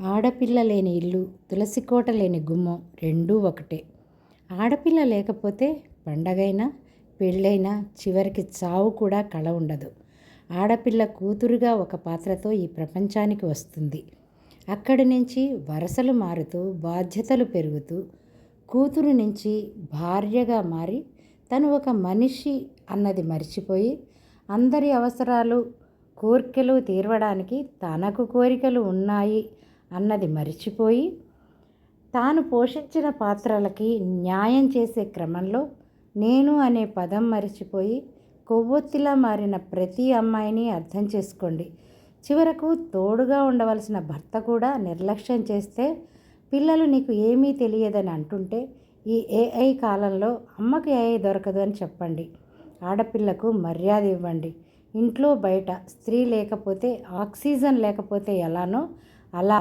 ఆడపిల్ల లేని ఇల్లు తులసి కోట లేని గుమ్మం రెండూ ఒకటే. ఆడపిల్ల లేకపోతే పండగైనా పెళ్ళైనా చివరికి చావు కూడా కళ ఉండదు. ఆడపిల్ల కూతురుగా ఒక పాత్రతో ఈ ప్రపంచానికి వస్తుంది. అక్కడి నుంచి వరసలు మారుతూ బాధ్యతలు పెరుగుతూ కూతురు నుంచి భార్యగా మారి తను ఒక మనిషి అన్నది మర్చిపోయి అందరి అవసరాలు కోరికలు తీర్వడానికి తనకు కోరికలు ఉన్నాయి అన్నది మరిచిపోయి తాను పోషించిన పాత్రలకి న్యాయం చేసే క్రమంలో నేను అనే పదం మరిచిపోయి కొవ్వొత్తిలా మారిన ప్రతి అమ్మాయిని అర్థం చేసుకోండి. చివరకు తోడుగా ఉండవలసిన భర్త కూడా నిర్లక్ష్యం చేస్తే పిల్లలు నీకు ఏమీ తెలియదని అంటుంటే ఈ ఏఐ కాలంలో అమ్మకు ఏఐ దొరకదు అని చెప్పండి. ఆడపిల్లకు మర్యాద ఇవ్వండి. ఇంట్లో బయట స్త్రీ లేకపోతే ఆక్సిజన్ లేకపోతే ఎలానో అలా